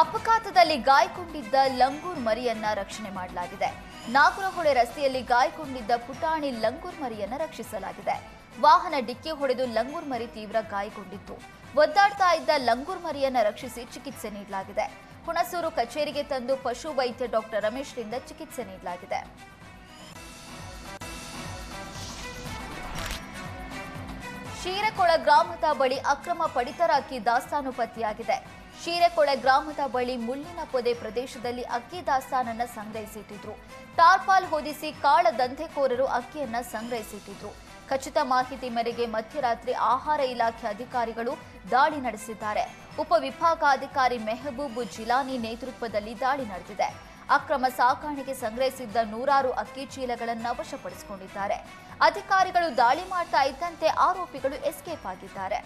ಅಪಘಾತದಲ್ಲಿ ಗಾಯಗೊಂಡಿದ್ದ ಲಂಗೂರ್ ಮರಿಯನ್ನ ರಕ್ಷಣೆ ಮಾಡಲಾಗಿದೆ. ನಾಗರಹೊಳೆ ರಸ್ತೆಯಲ್ಲಿ ಗಾಯಗೊಂಡಿದ್ದ ಪುಟಾಣಿ ಲಂಗೂರ್ ಮರಿಯನ್ನ ರಕ್ಷಿಸಲಾಗಿದೆ. ವಾಹನ ಡಿಕ್ಕಿ ಹೊಡೆದು ಲಂಗೂರ್ ಮರಿ ತೀವ್ರ ಗಾಯಗೊಂಡಿತ್ತು. ಒದ್ದಾಡ್ತಾ ಇದ್ದ ಲಂಗೂರ್ ಮರಿಯನ್ನ ರಕ್ಷಿಸಿ ಚಿಕಿತ್ಸೆ ನೀಡಲಾಗಿದೆ. ಹುಣಸೂರು ಕಚೇರಿಗೆ ತಂದು ಪಶು ವೈದ್ಯ ಡಾಕ್ಟರ್ ರಮೇಶ್ರಿಂದ ಚಿಕಿತ್ಸೆ ನೀಡಲಾಗಿದೆ. ಶೀರೆಕೊಳ ಗ್ರಾಮದ ಬಳಿ ಅಕ್ರಮ ಪಡಿತರ ಅಕ್ಕಿ ದಾಸ್ತಾನು ಪತ್ತೆಯಾಗಿದೆ ಶೀರೆಕೊಳ ಗ್ರಾಮದ ಬಳಿ ಮುಳ್ಳಿನ ಪೊದೆ ಪ್ರದೇಶದಲ್ಲಿ ಅಕ್ಕಿ ದಾಸ್ತಾನನ್ನ ಸಂಗ್ರಹಿಸಿಟ್ಟಿದ್ರು. ಟಾರ್ಪಾಲ್ ಹೊದಿಸಿ ಕಾಳ ದಂಧೆಕೋರರು ಅಕ್ಕಿಯನ್ನ ಸಂಗ್ರಹಿಸಿಟ್ಟಿದ್ರು. ಖಚಿತ ಮಾಹಿತಿ ಮೇರೆಗೆ ಮಧ್ಯರಾತ್ರಿ ಆಹಾರ ಇಲಾಖೆ ಅಧಿಕಾರಿಗಳು ದಾಳಿ ನಡೆಸಿದ್ದಾರೆ. ಉಪವಿಭಾಗಾಧಿಕಾರಿ ಮೆಹಬೂಬ್ ಜಿಲಾನಿ ನೇತೃತ್ವದಲ್ಲಿ ದಾಳಿ ನಡೆದಿದೆ. ಅಕ್ರಮ ಸಾಕಾಣಿಕೆ ಸಂಗ್ರಹಿಸಿದ್ದ ನೂರಾರು ಅಕ್ಕಿ ಚೀಲಗಳನ್ನು ವಶಪಡಿಸಿಕೊಂಡಿದ್ದಾರೆ. ಅಧಿಕಾರಿಗಳು ದಾಳಿ ಮಾಡ್ತಾ ಇದ್ದಂತೆ ಆರೋಪಿಗಳು ಎಸ್ಕೇಪ್ ಆಗಿದ್ದಾರೆ.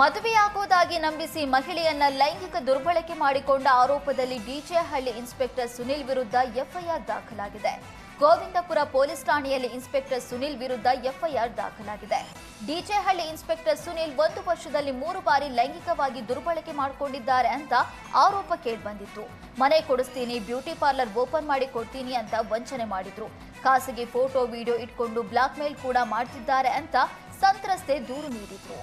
ಮದುವೆಯಾಗುವುದಾಗಿ ನಂಬಿಸಿ ಮಹಿಳೆಯನ್ನ ಲೈಂಗಿಕ ದುರ್ಬಳಕೆ ಮಾಡಿಕೊಂಡ ಆರೋಪದಲ್ಲಿ ಡಿಜೆಹಳ್ಳಿ ಇನ್ಸ್ಪೆಕ್ಟರ್ ಸುನಿಲ್ ವಿರುದ್ಧ ಎಫ್ಐಆರ್ ದಾಖಲಾಗಿದೆ. ಗೋವಿಂದಪುರ ಪೊಲೀಸ್ ಠಾಣೆಯಲ್ಲಿ ಇನ್ಸ್ಪೆಕ್ಟರ್ ಸುನಿಲ್ ವಿರುದ್ಧ ಎಫ್ಐಆರ್ ದಾಖಲಾಗಿದೆ. ಡಿಜೆಹಳ್ಳಿ ಇನ್ಸ್ಪೆಕ್ಟರ್ ಸುನಿಲ್ ಒಂದು ವರ್ಷದಲ್ಲಿ ಮೂರು ಬಾರಿ ಲೈಂಗಿಕವಾಗಿ ದುರ್ಬಳಕೆ ಮಾಡಿಕೊಂಡಿದ್ದಾರೆ ಅಂತ ಆರೋಪ ಕೇಳಿಬಂದಿತ್ತು. ಮನೆ ಕೊಡಿಸ್ತೀನಿ, ಬ್ಯೂಟಿ ಪಾರ್ಲರ್ ಓಪನ್ ಮಾಡಿ ಕೊಡ್ತೀನಿ ಅಂತ ವಂಚನೆ ಮಾಡಿದ್ರು. ಖಾಸಗಿ ಫೋಟೋ, ವಿಡಿಯೋ ಇಟ್ಕೊಂಡು ಬ್ಲಾಕ್ ಮೇಲ್ ಕೂಡ ಮಾಡ್ತಿದ್ದಾರೆ ಅಂತ ಸಂತ್ರಸ್ತೆ ದೂರು ನೀಡಿದ್ರು.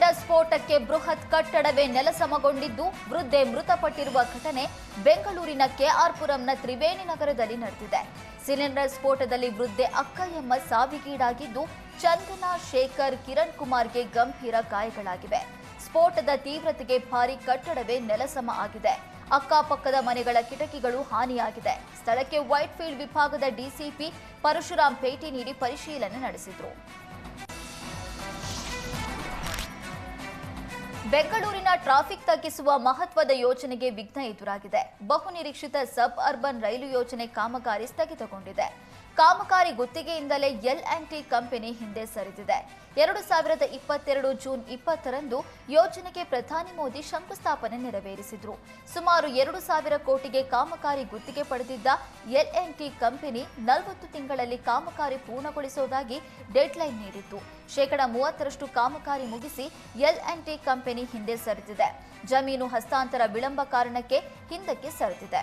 ಸಿಲಿಂಡರ್ ಸ್ಫೋಟಕ್ಕೆ ಬೃಹತ್ ಕಟ್ಟಡವೇ ನೆಲಸಮಗೊಂಡಿದ್ದು ವೃದ್ಧೆ ಮೃತಪಟ್ಟಿರುವ ಘಟನೆ ಬೆಂಗಳೂರಿನ ಕೆಆರ್ಪುರಂನ ತ್ರಿವೇಣಿ ನಗರದಲ್ಲಿ ನಡೆದಿದೆ. ಸಿಲಿಂಡರ್ ಸ್ಫೋಟದಲ್ಲಿ ವೃದ್ಧೆ ಅಕ್ಕಯ್ಯಮ್ಮ ಸಾವಿಗೀಡಾಗಿದ್ದು, ಚಂದನಾ ಶೇಖರ್ ಕಿರಣ್ ಕುಮಾರ್ಗೆ ಗಂಭೀರ ಗಾಯಗಳಾಗಿವೆ. ಸ್ಫೋಟದ ತೀವ್ರತೆಗೆ ಭಾರಿ ಕಟ್ಟಡವೇ ನೆಲಸಮ ಆಗಿದೆ. ಅಕ್ಕಪಕ್ಕದ ಮನೆಗಳ ಕಿಟಕಿಗಳು ಹಾನಿಯಾಗಿದೆ. ಸ್ಥಳಕ್ಕೆ ವೈಟ್ ಫೀಲ್ಡ್ ವಿಭಾಗದ ಡಿಸಿಪಿ ಪರಶುರಾಮ್ ಭೇಟಿ ನೀಡಿ ಪರಿಶೀಲನೆ ನಡೆಸಿದರು. ಬೆಂಗಳೂರಿನ ಟ್ರಾಫಿಕ್ ತಗ್ಗಿಸುವ ಮಹತ್ವದ ಯೋಜನೆಗೆ ವಿಘ್ನ ಎದುರಾಗಿದೆ. ಬಹುನಿರೀಕ್ಷಿತ ಸಬ್ ಅರ್ಬನ್ ರೈಲು ಯೋಜನೆ ಕಾಮಗಾರಿ ಸ್ಥಗಿತಗೊಂಡಿದೆ. ಕಾಮಗಾರಿ ಗುತ್ತಿಗೆಯಿಂದಲೇ ಎಲ್ ಆ್ಯಂಡ್ ಟಿ ಕಂಪನಿ ಹಿಂದೆ ಸರಿದಿದೆ. ಎರಡು ಸಾವಿರದ ಇಪ್ಪತ್ತೆರಡು ಜೂನ್ ಇಪ್ಪತ್ತರಂದು ಯೋಜನೆಗೆ ಪ್ರಧಾನಿ ಮೋದಿ ಶಂಕುಸ್ಥಾಪನೆ ನೆರವೇರಿಸಿದ್ರು. ಸುಮಾರು ಎರಡು ಸಾವಿರ ಕೋಟಿಗೆ ಕಾಮಗಾರಿ ಗುತ್ತಿಗೆ ಪಡೆದಿದ್ದ ಎಲ್ ಟಿ ಕಂಪನಿ ನಲವತ್ತು ತಿಂಗಳಲ್ಲಿ ಕಾಮಗಾರಿ ಪೂರ್ಣಗೊಳಿಸುವುದಾಗಿ ಡೆಡ್ಲೈನ್ ನೀಡಿತ್ತು. ಶೇಕಡ ಮೂವತ್ತರಷ್ಟು ಕಾಮಗಾರಿ ಮುಗಿಸಿ ಎಲ್ ಆ್ಯಂಡ್ ಟಿ ಕಂಪನಿ ಹಿಂದೆ ಸರಿದಿದೆ. ಜಮೀನು ಹಸ್ತಾಂತರ ವಿಳಂಬ ಕಾರಣಕ್ಕೆ ಹಿಂದಕ್ಕೆ ಸರಿದಿದೆ.